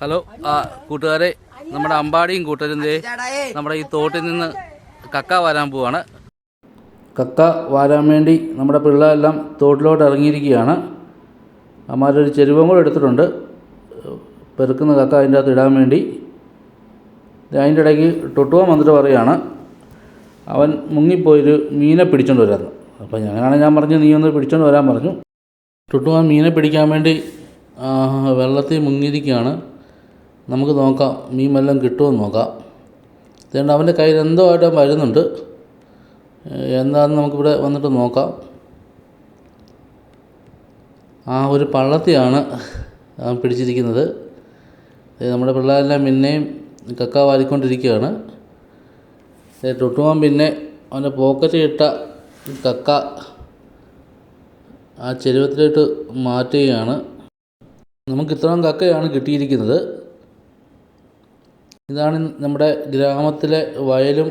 Hello ആ കൂട്ടുകാരെ നമ്മുടെ അമ്പാടിയും കൂട്ടരും ദേ നമ്മുടെ ഈ തോട്ടിൽ നിന്ന് കക്ക വരാൻ പോവാണ്. കക്ക വാരാൻ വേണ്ടി നമ്മുടെ പിള്ളേരെല്ലാം തോട്ടിലോട്ട് ഇറങ്ങിയിരിക്കുകയാണ്. അമ്മാരൊരു ചെരുവം കൂടെ എടുത്തിട്ടുണ്ട്. പെറുക്കുന്ന കക്ക അതിന്റെ അകത്ത് ഇടാൻ വേണ്ടി. അതിന്റെ ഇടയ്ക്ക് ടൊട്ടുവാൻ വന്നിട്ട് പറയുകയാണ് അവൻ മുങ്ങിപ്പോയൊരു മീനെ പിടിച്ചോണ്ട് വരാമെന്ന് അപ്പോൾ ഞാനാണ് ഞാൻ പറഞ്ഞു നീ ഒന്ന് പിടിച്ചോണ്ട് വരാൻ പറഞ്ഞു. ടുട്ടുവാൻ മീനെ പിടിക്കാൻ വേണ്ടി വെള്ളത്തിൽ മുങ്ങിയിരിക്കുകയാണ്. നമുക്ക് നോക്കാം മീൻ വല്ലതും കിട്ടുമെന്ന് നോക്കാം. ഇതുകൊണ്ട് അവന്റെ കയ്യിൽ എന്തോ ആയിട്ട് വരുന്നുണ്ട്. എന്താണെന്ന് നമുക്കിവിടെ വന്നിട്ട് നോക്കാം. ആ ഒരു പള്ളത്തിയാണ് പിടിച്ചിരിക്കുന്നത്. നമ്മുടെ പിള്ളേരെല്ലാം പിന്നെയും കക്ക വാരിക്കൊണ്ടിരിക്കുകയാണ് തൊട്ടുപോകാൻ പിന്നെ അവന്റെ പോക്കറ്റ് ഇട്ട കക്ക ആ ചെരുവത്തിലോട്ട് മാറ്റുകയാണ്. നമുക്ക് ഇത്രയും കക്കയാണ് കിട്ടിയിരിക്കുന്നത്. ഇതാണ് നമ്മുടെ ഗ്രാമത്തിലെ വയലും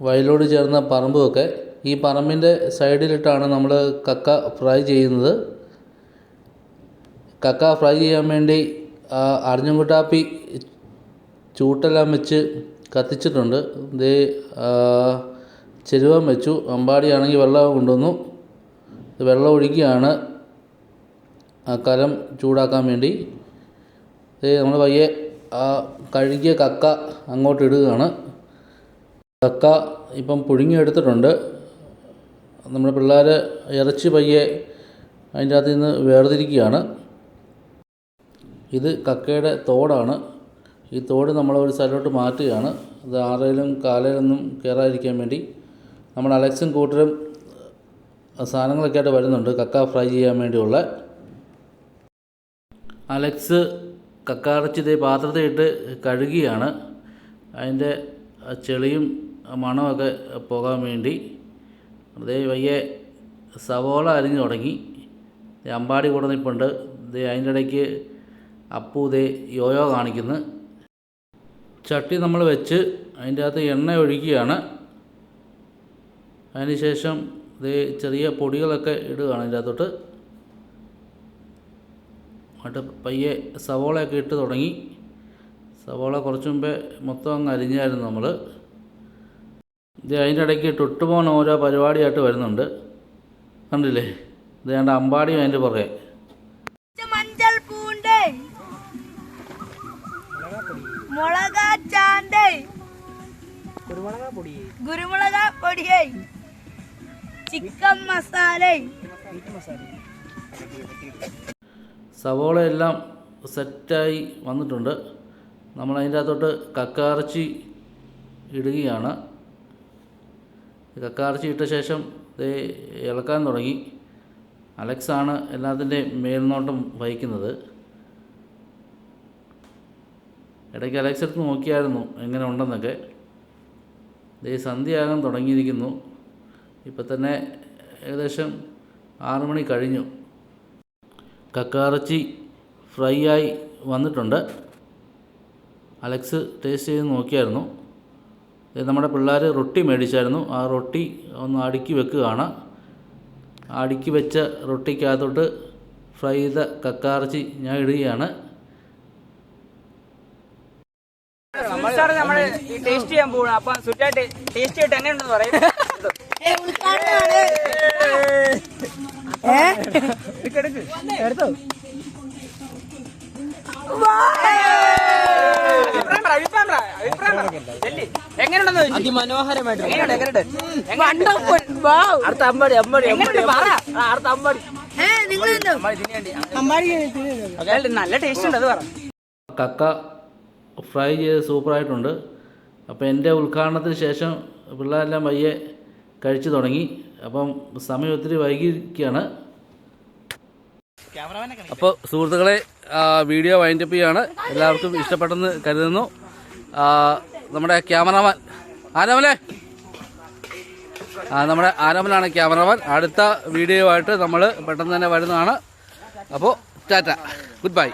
വയലോട് ചേർന്ന പറമ്പുമൊക്കെ ഈ പറമ്പിന്റെ സൈഡിലിട്ടാണ് നമ്മൾ കക്ക ഫ്രൈ ചെയ്യുന്നത്. കക്ക ഫ്രൈ ചെയ്യാൻ വേണ്ടി അരഞ്ഞുംകുട്ടാപ്പി ചൂട്ടെല്ലാം വെച്ച് കത്തിച്ചിട്ടുണ്ട്. ഇത് ചെരുവം വെച്ചു. അമ്പാടിയാണെങ്കിൽ വെള്ളം കൊണ്ടുവന്നു. വെള്ളം ഒഴിക്കുകയാണ്. കലം ചൂടാക്കാൻ വേണ്ടി. നമ്മൾ പയ്യെ ആ കഴുകിയ കക്ക അങ്ങോട്ട് ഇടുകയാണ് കക്ക ഇപ്പം പുഴുങ്ങിയെടുത്തിട്ടുണ്ട്. നമ്മുടെ പിള്ളേർ ഇറച്ചി പയ്യെ അതിന്റെ അകത്ത് നിന്ന് വേർതിരിക്കുകയാണ്. ഇത് കക്കയുടെ തോടാണ്. ഈ തോട് നമ്മൾ ഒരു സ്ഥലത്തോട്ട് മാറ്റുകയാണ്. ഇത് ആറയിലും കാലയിലൊന്നും കയറാതിരിക്കാൻ വേണ്ടി. നമ്മൾ അലക്സും കൂട്ടരും സാധനങ്ങളൊക്കെ ആയിട്ട് വരുന്നുണ്ട് കക്ക ഫ്രൈ ചെയ്യാൻ വേണ്ടിയുള്ള. അലക്സ് കക്കാറച്ചി ഇതേ പാത്രത്തിട്ട് കഴുകിയാണ്. അതിന്റെ ചെളിയും മണമൊക്കെ പോകാൻ വേണ്ടി. അതേ വയ്യെ സവോള അരിഞ്ഞു തുടങ്ങി. അമ്പാടി കൂടെ നിൽപ്പുണ്ട് ദേ അതിന്റെ ഇടയ്ക്ക് അപ്പു ദേ യോയോ കാണിക്കുന്നു. ചട്ടി നമ്മൾ വെച്ച് അതിന്റെ അകത്ത് എണ്ണ ഒഴിക്കുകയാണ്. അതിനുശേഷം ദേ ചെറിയ പൊടികളൊക്കെ ഇടുകയാണ് അതിന്റെ അകത്തോട്ട്. എന്നിട്ട് പയ്യെ സവോളയൊക്കെ ഇട്ട് തുടങ്ങി. സവോള കുറച്ച് മുമ്പേ മൊത്തം അങ്ങ് അരിഞ്ഞായിരുന്നു നമ്മൾ. ഇത് അതിന്റെ ഇടയ്ക്ക് തൊട്ടുപോകണ ഓരോ പരിപാടിയായിട്ട് വരുന്നുണ്ട്. കണ്ടില്ലേ? ഇത് ഞാൻ അമ്പാടിയും അതിന്റെ പുറകെ. മஞ்சൾ പൂണ്ട്. മുളക ചാണ്ട് കുരുമുളക പൊടിയേ ചിക്കൻ മസാല. സവോളയെല്ലാം സെറ്റായി വന്നിട്ടുണ്ട്. നമ്മൾ അതിന്റെ അകത്തോട്ട് കക്കാർച്ചി ഇടുകയാണ്. കക്കാർച്ചി ഇട്ട ശേഷം ദേ ഇളക്കാൻ തുടങ്ങി. അലക്സാണ് എല്ലാത്തിന്റെയും മേൽനോട്ടം വഹിക്കുന്നത്. ഇടയ്ക്ക് അലക്സ് എടുത്ത് നോക്കിയായിരുന്നു എങ്ങനെ ഉണ്ടെന്നൊക്കെ. ദേ സന്ധ്യയാകാൻ തുടങ്ങിയിരിക്കുന്നു. ഇപ്പം തന്നെ ഏകദേശം ആറു മണി കഴിഞ്ഞു. കക്കാറച്ചി ഫ്രൈ ആയി വന്നിട്ടുണ്ട്. അലക്സ് ടേസ്റ്റ് ചെയ്ത് നോക്കിയായിരുന്നു. നമ്മുടെ പിള്ളേർ റൊട്ടി മേടിച്ചായിരുന്നു. ആ റൊട്ടി ഒന്ന് അടുക്കി വെക്കുകയാണ്. അടുക്കി വെച്ച റൊട്ടിക്കകത്തോട്ട് ഫ്രൈ ചെയ്ത കക്കാറച്ചി ഞാൻ ഇടുകയാണ്. സാറ് നമ്മൾ ടേസ്റ്റ് ചെയ്യാൻ പോകണം അപ്പൊ സുറ്റായിട്ട് ടേസ്റ്റ് ചെയ്തിട്ട് എങ്ങനെയുണ്ടെന്ന് പറയും. നല്ല ടേസ്റ്റ് ഉണ്ട് അത് പറ. കക്ക ഫ്രൈ ചെയ്ത് സൂപ്പറായിട്ടുണ്ട്. അപ്പോൾ എന്റെ ഉദ്ഘാടനത്തിന് ശേഷം പിള്ളേരെല്ലാം വയ്യെ കഴിച്ചു തുടങ്ങി. അപ്പം സമയം ഒത്തിരി വൈകിയിരിക്കുകയാണ്. അപ്പോൾ സുഹൃത്തുക്കളെ വീഡിയോ വൈൻഡപ്പ് ചെയ്യാണ്. എല്ലാവർക്കും ഇഷ്ടപ്പെട്ടെന്ന് കരുതുന്നു. നമ്മുടെ ക്യാമറമാൻ ആരാമല്ലേ ആ നമ്മുടെ ആരാമലാണ് ക്യാമറമാൻ അടുത്ത വീഡിയോ ആയിട്ട് നമ്മൾ പെട്ടെന്ന് തന്നെ വരുന്നതാണ്. അപ്പോൾ ടാറ്റ. Good bye